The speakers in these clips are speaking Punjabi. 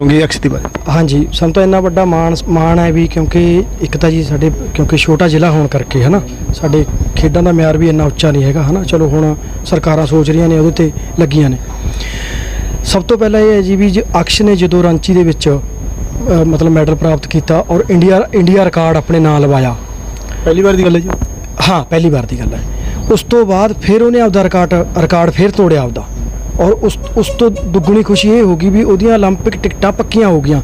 ਕਿਉਂਕਿ ਅਕਸ਼ ਦੀ ਬਾਰੇ। ਹਾਂਜੀ ਸਾਨੂੰ ਤਾਂ ਇੰਨਾ ਵੱਡਾ ਮਾਣ ਮਾਣ ਹੈ ਵੀ ਕਿਉਂਕਿ ਇੱਕ ਤਾਂ ਜੀ ਸਾਡੇ ਕਿਉਂਕਿ ਛੋਟਾ ਜ਼ਿਲ੍ਹਾ ਹੋਣ ਕਰਕੇ ਹਨਾ ਸਾਡੇ ਖੇਡਾਂ ਦਾ ਮਿਆਰ ਵੀ ਇੰਨਾ ਉੱਚਾ ਨਹੀਂ ਹੈਗਾ ਹਨਾ ਚਲੋ ਹੁਣ ਸਰਕਾਰਾਂ ਸੋਚ ਰਹੀਆਂ ਨੇ ਉਹਦੇ ਤੇ ਲੱਗੀਆਂ ਨੇ। ਸਭ ਤੋਂ ਪਹਿਲਾਂ ਇਹ ਹੈ ਜੀ ਵੀ ਜ- ਅਕਸ਼ ਨੇ ਜਦੋਂ ਰਾਂਚੀ ਦੇ ਵਿੱਚ ਅ, ਮਤਲਬ ਮੈਡਲ ਪ੍ਰਾਪਤ ਕੀਤਾ ਔਰ ਇੰਡੀਆ ਇੰਡੀਆ ਰਿਕਾਰਡ ਆਪਣੇ ਨਾਂ ਲਵਾਇਆ। ਪਹਿਲੀ ਵਾਰ ਦੀ ਗੱਲ ਹੈ ਜੀ। ਹਾਂ ਪਹਿਲੀ ਵਾਰ ਦੀ ਗੱਲ ਹੈ। ਉਸ ਤੋਂ ਬਾਅਦ ਫਿਰ ਉਹਨੇ ਆਪਦਾ ਰਿਕਾਰਡ ਰਿਕਾਰਡ ਫਿਰ ਤੋੜਿਆ ਆਪਦਾ। ਔਰ ਉਸ ਉਸ ਤੋਂ ਦੁੱਗਣੀ ਖੁਸ਼ੀ ਇਹ ਹੋਗੀ ਵੀ ਉਹਦੀਆਂ 올림픽 ਟਿਕਟਾਂ ਪੱਕੀਆਂ ਹੋ ਗਈਆਂ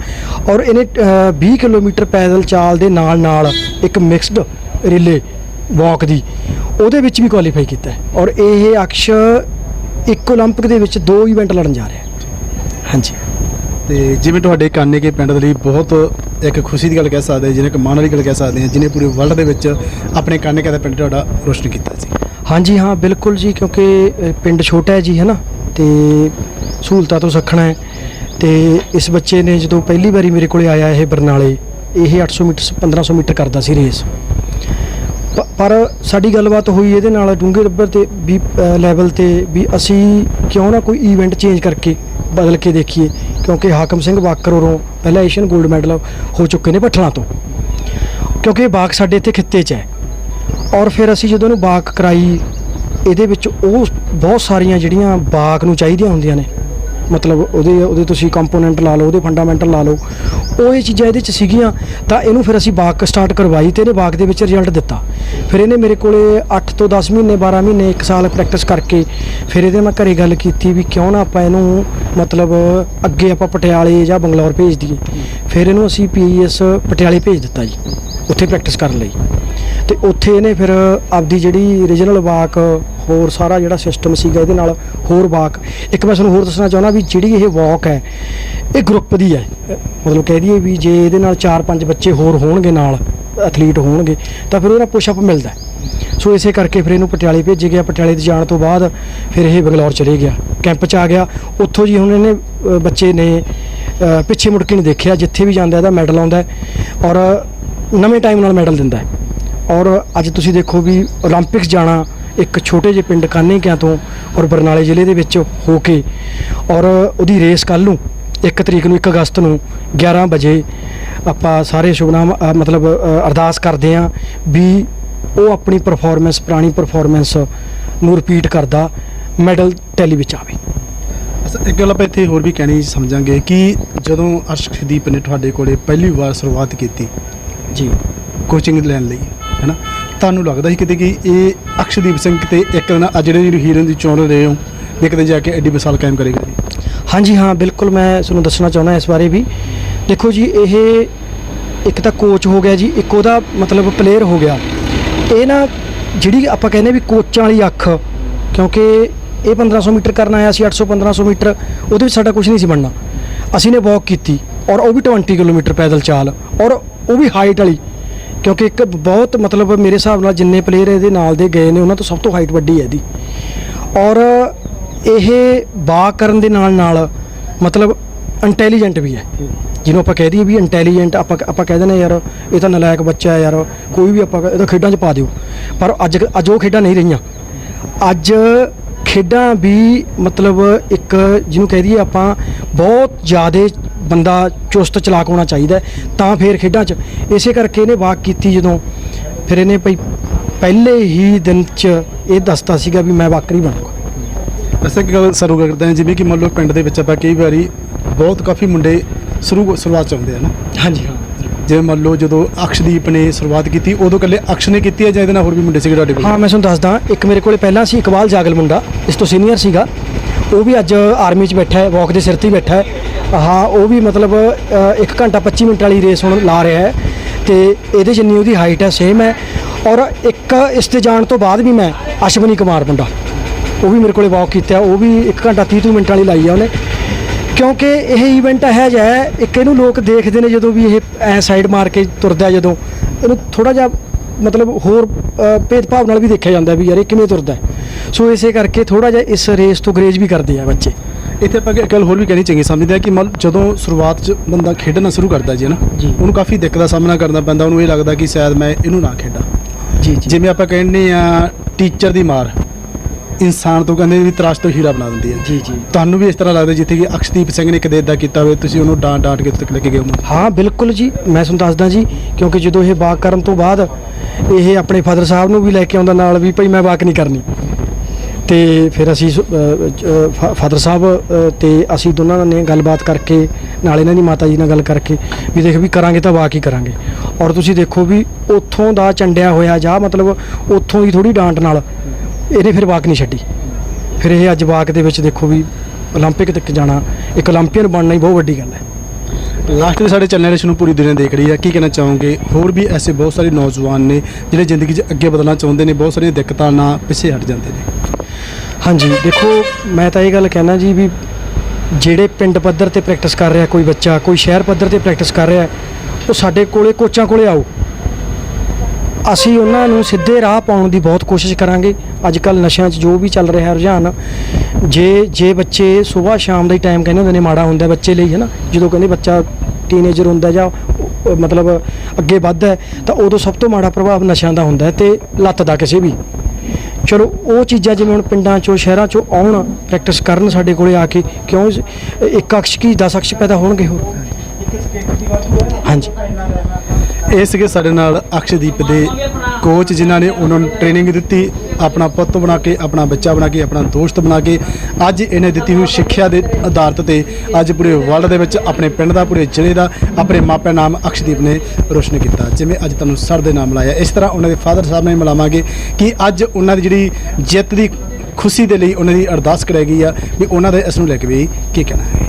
ਔਰ ਇਹਨੇ ਅ, 20 ਕਿਲੋਮੀਟਰ ਪੈਦਲ ਚਾਲ ਦੇ ਨਾਲ ਨਾਲ ਇੱਕ ਮਿਕਸਡ ਰਿਲੇ ਵਾਕ ਦੀ ਉਹਦੇ ਵਿੱਚ ਵੀ ਕੁਆਲੀਫਾਈ ਕੀਤਾ ਹੈ ਔਰ ਇਹ ਅਕਸ਼ ਇੱਕ 올림픽 ਦੇ ਵਿੱਚ ਦੋ ਇਵੈਂਟ ਲੜਨ ਜਾ ਰਿਹਾ ਹੈ ਹਾਂਜੀ ਤੇ ਜਿਵੇਂ ਤੁਹਾਡੇ ਕਾਨੇ ਕੇ ਪਿੰਡ ਦੇ ਲਈ ਬਹੁਤ ਇੱਕ ਖੁਸ਼ੀ ਦੀ ਗੱਲ ਕਹਿ ਸਕਦੇ ਹਾਂ ਜਿਹਨੇ ਕਿ ਮਾਣ ਵਾਲੀ ਗੱਲ ਕਹਿ ਸਕਦੇ ਹਾਂ ਜਿਹਨੇ ਪੂਰੇ ਵਰਲਡ ਦੇ ਵਿੱਚ ਆਪਣੇ ਕਾਨੇ ਕੇ ਦਾ ਪਿੰਡ ਤੁਹਾਡਾ ਰੋਸ਼ਨ ਕੀਤਾ ਸੀ ਹਾਂਜੀ ਹਾਂ ਬਿਲਕੁਲ ਜੀ ਕਿਉਂਕਿ ਅ, ਪਿੰਡ ਛੋਟਾ ਹੈ ਜੀ ਹੈ ਨਾ ਤੇ ਸਹੂਲਤਾਂ ਤੋਂ ਸੱਖਣਾ ਹੈ। ਤੇ ਇਸ ਬੱਚੇ ਨੇ ਜਦੋਂ ਪਹਿਲੀ ਵਾਰੀ ਮੇਰੇ ਕੋਲੇ ਆਇਆ ਇਹ ਬਰਨਾਲੇ, ਇਹ 800 ਮੀਟਰ 1500 ਮੀਟਰ ਕਰਦਾ ਸੀ ਰੇਸ। ਪ- ਪਰ ਸਾਡੀ ਗੱਲਬਾਤ ਹੋਈ ਇਹਦੇ ਨਾਲ ਡੂੰਘੇ ਰੱਬਰ ਤੇ ਵੀ ਲੈਵਲ ਤੇ ਵੀ ਅਸੀਂ ਕਿਉਂ ਨਾ ਕੋਈ ਇਵੈਂਟ ਚੇਂਜ ਕਰਕੇ ਬਦਲ ਕੇ ਦੇਖੀਏ, ਕਿਉਂਕਿ ਹਾਕਮ ਸਿੰਘ ਵਾਕਰ ਹੋਰੋਂ ਪਹਿਲਾਂ ਏਸ਼ੀਅਨ 골ਡ ਮੈਡਲ ਹੋ ਚੁੱਕੇ ਨੇ ਭੱਠਲਾਂ ਤੋਂ। ਕਿਉਂਕਿ ਇਹ ਬਾਗ ਸਾਡੇ ਇੱਥੇ ਖਿੱਤੇ 'ਚ ਹੈ। ਔਰ ਫਿਰ ਅਸੀਂ ਜਦੋਂ ਉਹਨੂੰ ਬਾਗ ਕਰਾਈ ਇਹਦੇ ਵਿੱਚ ਉਹ ਬਹੁਤ ਸਾਰੀਆਂ ਜਿਹੜੀਆਂ ਬਾਕ ਨੂੰ ਚਾਹੀਦੀਆਂ ਹੁੰਦੀਆਂ ਨੇ। ਮਤਲਬ ਉਹਦੇ ਉਹਦੇ ਤੁਸੀਂ ਕੰਪੋਨੈਂਟ ਲਾ ਲਓ, ਉਹਦੇ ਫੰਡਾਮੈਂਟਲ ਲਾ ਲਓ। ਉਹ ਇਹ ਚੀਜ਼ਾਂ ਇਹਦੇ ਚ ਸੀਗੀਆਂ, ਤਾਂ ਇਹਨੂੰ ਫਿਰ ਅਸੀਂ ਬਾਕ ਸਟਾਰਟ ਕਰਵਾਈ ਤੇ ਇਹਨੇ ਬਾਕ ਦੇ ਵਿੱਚ ਰਿਜ਼ਲਟ ਦਿੱਤਾ। ਫਿਰ ਇਹਨੇ ਮੇਰੇ ਕੋਲੇ 8 ਤੋਂ 10 ਮਹੀਨੇ 12 ਮਹੀਨੇ 1 ਸਾਲ ਪ੍ਰੈਕਟਿਸ ਕਰਕੇ ਫਿਰ ਇਹਦੇ ਮੈਂ ਘਰੇ ਗੱਲ ਕੀਤੀ ਵੀ ਕਿਉਂ ਨਾ ਆਪਾਂ ਇਹਨੂੰ ਮਤਲਬ ਅੱਗੇ ਆਪਾਂ ਪਟਿਆਲੇ ਜਾਂ ਬੰਗਲੌਰ ਭੇਜ ਦਈਏ। ਫਿਰ ਇਹਨੂੰ ਅਸੀਂ ਪੀਐਸ ਪਟਿਆਲੇ ਭੇਜ ਦਿੱਤਾ ਜੀ, ਉੱਥੇ ਪ੍ਰੈਕਟਿਸ ਕਰਨ ਲਈ। ਤੇ ਉੱਥੇ ਇਹਨੇ ਫਿਰ ਆਪਦੀ ਜਿਹੜੀ ਰੀਜਨਲ ਵਾਕ, ਹੋਰ ਸਾਰਾ ਜਿਹੜਾ ਸਿਸਟਮ ਸੀਗਾ ਇਹਦੇ ਨਾਲ ਹੋਰ ਵਾਕ। ਇੱਕ ਮੈਂ ਤੁਹਾਨੂੰ ਹੋਰ ਦੱਸਣਾ ਚਾਹੁੰਦਾ ਵੀ ਜਿਹੜੀ ਇਹ ਵਾਕ ਹੈ, ਇਹ ਗਰੁੱਪ ਦੀ ਹੈ। ਮਤਲਬ ਕਹਿ ਦਈਏ ਵੀ ਜੇ ਇਹਦੇ ਨਾਲ 4-5 ਬੱਚੇ ਹੋਰ ਹੋਣਗੇ ਨਾਲ ਐਥਲੀਟ ਹੋਣਗੇ, ਤਾਂ ਫਿਰ ਉਹਦਾ ਪੁਸ਼ਅਪ ਮਿਲਦਾ ਸੋ ਇਸੇ ਕਰਕੇ ਫਿਰ ਇਹਨੂੰ ਪਟਿਆਲੇ ਭੇਜਿਆ ਗਿਆ। ਪਟਿਆਲੇ ਤੇ ਜਾਣ ਤੋਂ ਬਾਅਦ ਫਿਰ ਇਹ ਬੰਗਲੌਰ ਚਲੇ ਗਿਆ। ਕੈਂਪ 'ਚ ਆ ਗਿਆ। ਉੱਥੋਂ ਜੀ ਹੁਣ ਇਹਨੇ ਬੱਚੇ ਨੇ ਪਿੱਛੇ ਮੁੜ ਕੇ ਨਹੀਂ ਦੇਖਿਆ। ਜਿੱਥੇ ਵੀ ਜਾਂਦਾ ਇਹਦਾ ਮੈਡਲ ਆਉਂਦਾ ਔਰ ਨਵੇਂ ਟਾਈਮ ਨਾਲ ਮੈਡਲ ਦਿੰਦਾ ਹੈ। ਔਰ ਅੱਜ ਤੁਸੀਂ ਦੇਖੋ ਵੀ 올림픽ਸ ਜਾਣਾ ਇੱਕ ਛੋਟੇ ਜਿਹੇ ਪਿੰਡ ਕਾਨੇਕਿਆਂ ਤੋਂ ਔਰ ਬਰਨਾਲੇ ਜ਼ਿਲ੍ਹੇ ਦੇ ਵਿੱਚ ਹੋ ਕੇ ਔਰ ਉਹਦੀ ਰੇਸ ਕੱਲ ਨੂੰ 1 ਤਰੀਕ ਨੂੰ 1 ਅਗਸਤ ਨੂੰ 11 ਵਜੇ ਆਪਾਂ ਸਾਰੇ ਸ਼ੁਭਨਾਮ ਮਤਲਬ ਅਰਦਾਸ ਕਰਦੇ ਆਂ ਵੀ ਉਹ ਆਪਣੀ ਪਰਫਾਰਮੈਂਸ ਪੁਰਾਣੀ ਪਰਫਾਰਮੈਂਸ ਨੂੰ ਰਿਪੀਟ ਕਰਦਾ ਮੈਡਲ ਟੈਲੀ ਵਿੱਚ ਆਵੇ। ਇੱਕ ਗੱਲ ਆਪਾਂ ਇੱਥੇ ਹੋਰ ਵੀ ਕਹਿਣੀ ਸਮਝਾਂਗੇ ਕਿ ਜਦੋਂ ਅਰਸ਼ਦੀਪ ਨੇ ਤੁਹਾਡੇ ਕੋਲੇ ਪਹਿਲੀ ਵਾਰ ਸ਼ੁਰੂਆਤ ਕੀਤੀ ਜੀ। ਕੋਚਿੰਗ ਲੈਣ ਲਈ ਹੈਨਾ? ਤੁਹਾਨੂੰ ਲੱਗਦਾ ਸੀ ਕਿਤੇ ਕਿ ਇਹ ਅਕਸ਼ਦੀਪ ਸਿੰਘ ਕਿਤੇ ਇੱਕ ਨਾ ਅੱਜ ਜਿਹੜੇ ਹੀਰਨ ਦੀ ਚੋਣ ਰਹੇ ਹੋ ਵੀ ਕਿਤੇ ਜਾ ਕੇ ਐਡੀ ਮਿਸਾਲ ਕਾਇਮ ਕਰੇਗਾ ਜੀ? ਹਾਂਜੀ, ਹਾਂ, ਬਿਲਕੁਲ ਮੈਂ ਤੁਹਾਨੂੰ ਦੱਸਣਾ ਚਾਹੁੰਦਾ ਇਸ ਬਾਰੇ ਵੀ। ਦੇਖੋ ਜੀ, ਇਹ ਇੱਕ ਤਾਂ ਕੋਚ ਹੋ ਗਿਆ ਜੀ, ਇੱਕ ਉਹਦਾ ਮਤਲਬ ਪਲੇਅਰ ਹੋ ਗਿਆ। ਇਹ ਨਾ ਜਿਹੜੀ ਆਪਾਂ ਕਹਿੰਦੇ ਵੀ ਕੋਚਾਂ ਵਾਲੀ ਅੱਖ, ਕਿਉਂਕਿ ਇਹ 1500 ਮੀਟਰ ਕਰਨ ਆਇਆ ਸੀ 800 1500 ਮੀਟਰ, ਉਹਦੇ ਵਿੱਚ ਸਾਡਾ ਕੁਝ ਨਹੀਂ ਸੀ ਬਣਨਾ। ਅਸੀਂ ਨੇ ਵਾਕ ਕੀਤੀ, ਔਰ ਉਹ ਵੀ 20 ਕਿਲੋਮੀਟਰ ਪੈਦਲ ਚਾਲ, ਔਰ ਉਹ ਵੀ ਹਾਈਟ ਵਾਲੀ। ਕਿਉਂਕਿ ਇੱਕ ਬਹੁਤ ਮਤਲਬ ਮੇਰੇ ਹਿਸਾਬ ਨਾਲ ਜਿੰਨੇ ਪਲੇਅਰ ਇਹਦੇ ਨਾਲ ਦੇ ਗਏ ਨੇ, ਉਹਨਾਂ ਤੋਂ ਸਭ ਤੋਂ ਹਾਈਟ ਵੱਡੀ ਹੈ ਇਹਦੀ। ਔਰ ਇਹ ਬਾ ਕਰਨ ਦੇ ਨਾਲ ਨਾਲ ਮਤਲਬ ਇੰਟੈਲੀਜੈਂਟ ਵੀ ਹੈ। ਜਿਹਨੂੰ ਆਪਾਂ ਕਹਿ ਦਈਏ ਵੀ ਇੰਟੈਲੀਜੈਂਟ ਆਪਾਂ ਆਪਾਂ ਕਹਿ ਦਿੰਦੇ ਯਾਰ, ਇਹ ਤਾਂ ਨਲਾਇਕ ਬੱਚਾ ਹੈ ਯਾਰ, ਕੋਈ ਵੀ ਆਪਾਂ ਇਹ ਤਾਂ ਖੇਡਾਂ 'ਚ ਪਾ ਦਿਓ। ਪਰ ਅੱਜ ਅੱਜ ਉਹ ਖੇਡਾਂ ਨਹੀਂ ਰਹੀਆਂ। ਅੱਜ ਖੇਡਾਂ ਵੀ ਮਤਲਬ ਇੱਕ ਜਿਹਨੂੰ ਕਹਿ ਦਈਏ ਆਪਾਂ ਬਹੁਤ ਜ਼ਿਆਦਾ ਬੰਦਾ ਚੁਸਤ ਚਲਾਕ ਹੋਣਾ ਚਾਹੀਦਾ ਤਾਂ ਫਿਰ ਖੇਡਾਂ 'ਚ ਇਸੇ ਕਰਕੇ ਇਹਨੇ ਵਾਕ ਕੀਤੀ ਜਦੋਂ ਫਿਰ ਇਹਨੇ ਭਈ ਪਹਿਲੇ ਹੀ ਦਿਨ 'ਚ ਇਹ ਦੱਸਦਾ ਸੀਗਾ ਵੀ ਮੈਂ ਵਾਕਰੀ ਬਣੂਗਾ ਅਸਾਂ ਇੱਕ ਗੱਲ ਸ਼ੁਰੂ ਕਰਦੇ ਹਾਂ ਜਿਵੇਂ ਕਿ ਮੰਨ ਲਓ ਪਿੰਡ ਦੇ ਵਿੱਚ ਆਪਾਂ ਕਈ ਵਾਰੀ ਬਹੁਤ ਕਾਫੀ ਮੁੰਡੇ ਸ਼ੁਰੂ ਸ਼ੁਰੂਆਤ ਚ ਆਉਂਦੇ ਆ ਨਾ। ਹਾਂਜੀ ਹਾਂ। ਜਿਵੇਂ ਮੰਨ ਲਓ ਜਦੋਂ ਅਕਸ਼ਦੀਪ ਨੇ ਸ਼ੁਰੂਆਤ ਕੀਤੀ ਉਦੋਂ ਇਕੱਲੇ ਅਕਸ਼ ਨੇ ਕੀਤੀ ਹੈ ਜਾਂ ਇਹਦੇ ਨਾਲ ਹੋਰ ਵੀ ਮੁੰਡੇ ਸੀਗੇ ਤੁਹਾਡੇ ਕੋਲ? ਹਾਂ ਮੈਂ ਤੁਹਾਨੂੰ ਦੱਸਦਾ ਇੱਕ ਮੇਰੇ ਕੋਲੇ ਪਹਿਲਾਂ ਸੀ ਇਕਬਾਲ ਜਾਗਲ ਮੁੰਡਾ ਇਸ ਤੋਂ ਸੀਨੀਅਰ ਸੀਗਾ। ਉਹ ਵੀ ਅੱਜ ਆਰਮੀ 'ਚ ਬੈਠਾ ਹੈ ਵਾਕ ਦੇ ਸਿਰ ਤੇ ਬੈਠਾ ਹੈ। ਹਾਂ ਉਹ ਵੀ ਮਤਲਬ 1 ਘੰਟਾ 25 ਮਿੰਟ ਵਾਲੀ ਰੇਸ ਹੁਣ ਲਾ ਰਿਹਾ ਹੈ ਤੇ ਇਹਦੇ ਜਿੰਨੀ ਉਹਦੀ ਹਾਈਟ ਹੈ ਸੇਮ ਹੈ। ਔਰ ਇੱਕ ਇਸ ਤੇ ਜਾਣ ਤੋਂ ਬਾਅਦ ਵੀ ਮੈਂ ਅਸ਼ਵਨੀ ਕੁਮਾਰ ਮੁੰਡਾ ਉਹ ਵੀ ਮੇਰੇ ਕੋਲੇ ਵਾਕ ਕੀਤਾ ਉਹ ਵੀ 1 ਘੰਟਾ 30 ਮਿੰਟ ਵਾਲੀ ਲਾਈ ਆ ਉਹਨੇ। ਕਿਉਂਕਿ ਇਹ ਇਵੈਂਟ ਹੈ ਜਿਹਾ ਹੈ, ਇੱਕ ਇਹਨੂੰ ਲੋਕ ਦੇਖਦੇ ਨੇ ਜਦੋਂ ਵੀ ਇਹ ਐ ਸਾਈਡ ਮਾਰ ਕੇ ਤੁਰਦਾ ਜਦੋਂ ਇਹਨੂੰ ਥੋੜਾ ਜਿਹਾ ਮਤਲਬ ਹੋਰ ਭੇਦਭਾਵ ਨਾਲ ਵੀ ਦੇਖਿਆ ਜਾਂਦਾ ਵੀ ਯਾਰ ਇਹ ਕਿਵੇਂ ਤੁਰਦਾ। ਸੋ ਇਸੇ ਕਰਕੇ ਥੋੜਾ ਜਿਹਾ ਇਸ ਰੇਸ ਤੋਂ ਗਰੇਜ ਵੀ ਕਰਦੇ ਆ ਬੱਚੇ। ਇੱਥੇ ਆਪਾਂ ਇੱਕ ਗੱਲ ਹੋਰ ਵੀ ਕਹਿਣੀ ਚੰਗੀ ਸਮਝਦੇ ਆ ਕਿ ਮੰਨ ਜਦੋਂ ਸ਼ੁਰੂਆਤ 'ਚ ਬੰਦਾ ਖੇਡਣਾ ਸ਼ੁਰੂ ਕਰਦਾ ਜੀ ਨਾ। ਉਹਨੂੰ ਕਾਫੀ ਦਿੱਕਤ ਦਾ ਸਾਹਮਣਾ ਕਰਨਾ ਪੈਂਦਾ ਉਹਨੂੰ ਇਹ ਲੱਗਦਾ ਕਿ ਸ਼ਾਇਦ ਮੈਂ ਇਹਨੂੰ ਨਾ ਖੇਡਾਂ। ਜੀ ਜੀ। ਜਿਵੇਂ ਆਪਾਂ ਕਹਿੰਦੇ ਆ ਟੀਚਰ ਦੀ ਮਾਰ ਇਨਸਾਨ ਤੋਂ ਕਹਿੰਦੇ ਵੀ ਤਰਾਸ਼ ਤੋਂ ਹੀਰਾ ਬਣਾ ਦਿੰਦੀ ਹੈ। ਜੀ ਜੀ। ਤੁਹਾਨੂੰ ਵੀ ਇਸ ਤਰ੍ਹਾਂ ਲੱਗਦਾ ਜਿੱਥੇ ਕਿ ਅਕਸ਼ਦੀਪ ਸਿੰਘ ਨੇ ਕਦੇ ਇਦਾਂ ਕੀਤਾ ਹੋਵੇ ਤੁਸੀਂ ਉਹਨੂੰ ਡਾਂਟ ਡਾਂਟ ਕੇ ਤੱਕ ਲੈ ਕੇ ਗਏ ਹੋ? ਹਾਂ ਬਿਲਕੁਲ ਜੀ। ਮੈਂ ਤੁਹਾਨੂੰ ਦੱਸਦਾ ਜੀ ਕਿਉਂਕਿ ਜਦੋਂ ਇਹ ਵਾਕ ਕਰਨ ਤੋਂ ਬਾਅਦ ਇਹ ਆਪਣੇ ਫਾਦਰ ਸਾਹਿਬ ਨੂੰ ਵੀ ਲੈ ਕੇ ਆਉਂਦਾ ਨਾਲ ਵੀ ਭਾਈ ਮੈਂ ਵਾਕ ਨਹੀਂ ਕਰਨੀ। ਤੇ ਫਿਰ ਅਸੀਂ ਫਾਦਰ ਸਾਹਿਬ ਤੇ ਅਸੀਂ ਦੋਨਾਂ ਨੇ ਗੱਲਬਾਤ ਕਰਕੇ, ਨਾਲ ਇਹਨਾਂ ਦੀ ਮਾਤਾ ਜੀ ਨਾਲ ਗੱਲ ਕਰਕੇ ਵੀ ਦੇਖ ਵੀ ਕਰਾਂਗੇ ਤਾਂ ਵਾਕ ਹੀ ਕਰਾਂਗੇ। ਔਰ ਤੁਸੀਂ ਦੇਖੋ ਵੀ ਉੱਥੋਂ ਦਾ ਚੰਡਿਆ ਹੋਇਆ ਜਾ, ਮਤਲਬ ਉੱਥੋਂ ਹੀ ਥੋੜੀ ਡਾਂਟ ਨਾਲ ਇਹਨੇ ਫਿਰ ਵਾਕ ਨਹੀਂ ਛੱਡੀ। ਫਿਰ ਇਹ ਅੱਜ ਵਾਕ ਦੇ ਵਿੱਚ ਦੇਖੋ ਵੀ 올림픽 ਤੱਕ ਜਾਣਾ, ਇੱਕ 올림픽ੀਅਨ ਬਣਨਾ ਹੀ ਬਹੁਤ ਵੱਡੀ ਗੱਲ ਹੈ। ਲਾਸਟ ਦੇ ਸਾਡੇ ਚੈਨਲ ਵਾਲੇ ਨੂੰ ਪੂਰੀ ਦੁਨੀਆ ਦੇਖ ਰਹੀ ਹੈ। ਕੀ ਕਹਿਣਾ ਚਾਹੋਗੇ? ਹੋਰ ਵੀ ਐਸੇ ਬਹੁਤ ਸਾਰੇ ਨੌਜਵਾਨ ਨੇ ਜਿਹੜੇ ਜ਼ਿੰਦਗੀ 'ਚ ਅੱਗੇ ਵਧਣਾ ਚਾਹੁੰਦੇ ਨੇ, ਬਹੁਤ ਸਾਰੀਆਂ ਦਿੱਕਤਾਂ ਨਾਲ ਪਿੱਛੇ ਹਟ ਜਾਂਦੇ ਨੇ। ਹਾਂਜੀ, ਦੇਖੋ, ਮੈਂ ਤਾਂ ਇਹ ਗੱਲ ਕਹਿਣਾ ਜੀ ਵੀ ਜਿਹੜੇ ਪਿੰਡ ਪੱਧਰ ਤੇ ਪ੍ਰੈਕਟਿਸ ਕਰ ਰਿਹਾ, ਕੋਈ ਬੱਚਾ, ਕੋਈ ਸ਼ਹਿਰ ਪੱਧਰ ਤੇ ਪ੍ਰੈਕਟਿਸ ਕਰ ਰਿਹਾ, ਉਹ ਸਾਡੇ ਕੋਲੇ ਕੋਚਾਂ ਕੋਲੇ ਆਓ। ਅਸੀਂ ਉਹਨਾਂ ਨੂੰ ਸਿੱਧੇ ਰਾਹ ਪਾਉਣ ਦੀ ਬਹੁਤ ਕੋਸ਼ਿਸ਼ ਕਰਾਂਗੇ। ਅੱਜ ਕੱਲ ਨਸ਼ਿਆਂ 'ਚ ਜੋ ਵੀ ਚੱਲ ਰਿਹਾ ਰੁਝਾਨ, ਜੇ ਜੇ ਬੱਚੇ ਸਵੇਰ ਸ਼ਾਮ ਦਾ ਹੀ ਟਾਈਮ ਕਹਿੰਦੇ ਹੁੰਦੇ ਨੇ ਮਾੜਾ ਹੁੰਦਾ ਬੱਚੇ ਲਈ ਹੈ ਨਾ ਜਦੋਂ ਕਹਿੰਦੇ ਬੱਚਾ ਟੀਨੇਜਰ ਹੁੰਦਾ ਜਾਂ ਮਤਲਬ ਅੱਗੇ ਵੱਧਦਾ ਤਾਂ ਉਦੋਂ ਸਭ ਤੋਂ ਮਾੜਾ ਪ੍ਰਭਾਵ ਨਸ਼ਿਆਂ ਦਾ ਹੁੰਦਾ ਹੈ ਤੇ ਲੱਤ ਦਾ ਕਿਸੇ ਵੀ। ਚਲੋ, ਉਹ ਚੀਜ਼ਾਂ ਜਿਵੇਂ ਹੁਣ ਪਿੰਡਾਂ ਚੋਂ, ਸ਼ਹਿਰਾਂ ਚੋਂ ਆਉਣ ਪ੍ਰੈਕਟਿਸ ਕਰਨ ਸਾਡੇ ਕੋਲੇ ਆ ਕੇ, ਕਿਉਂ ਇੱਕ ਅਕਸ਼ ਕੀ 10 ਅਕਸ਼ ਪੈਦਾ ਹੋਣਗੇ ਹੋਰ? ਹਾਂਜੀ। ਇਹ ਸੀਗੇ ਸਾਡੇ ਨਾਲ ਅਕਸ਼ਦੀਪ ਦੇ ਕੋਚ ਜਿਨ੍ਹਾਂ ਨੇ ਉਹਨਾਂ ਨੂੰ ਟ੍ਰੇਨਿੰਗ ਦਿੱਤੀ। ਆਪਣਾ ਪੁੱਤ ਬਣਾ ਕੇ, ਆਪਣਾ ਬੱਚਾ ਬਣਾ ਕੇ, ਆਪਣਾ ਦੋਸਤ ਬਣਾ ਕੇ, ਅੱਜ ਇਹਨੇ ਦਿੱਤੀ ਹੋਈ ਸਿੱਖਿਆ ਦੇ ਆਧਾਰਿਤ ਤੇ ਅੱਜ ਪੂਰੇ ਵਰਲਡ ਦੇ ਵਿੱਚ ਆਪਣੇ ਪਿੰਡ ਦਾ, ਪੂਰੇ ਜ਼ਿਲ੍ਹੇ ਦਾ, ਆਪਣੇ ਮਾਪਿਆਂ ਨਾਮ ਅਕਸ਼ਦੀਪ ਨੇ ਰੋਸ਼ਨ ਕੀਤਾ। ਜਿਵੇਂ ਅੱਜ ਤੁਹਾਨੂੰ ਸਰ ਦੇ ਨਾਮ ਲਾਇਆ। ਇਸ ਤਰ੍ਹਾਂ ਉਹਨਾਂ ਦੇ ਫਾਦਰ ਸਾਹਿਬ ਨੇ ਮਿਲਾਵਾਂਗੇ ਕਿ ਅੱਜ ਉਹਨਾਂ ਦੀ ਜਿਹੜੀ ਜਿੱਤ ਦੀ ਖੁਸ਼ੀ ਦੇ ਲਈ ਉਹਨਾਂ ਦੀ ਅਰਦਾਸ ਕਰਾਈ ਗਈ ਆ ਵੀ ਉਹਨਾਂ ਦੇ ਇਸ ਨੂੰ ਲੈ ਕੇ ਵੀ ਕੀ ਕਹਿਣਾ ਹੈ।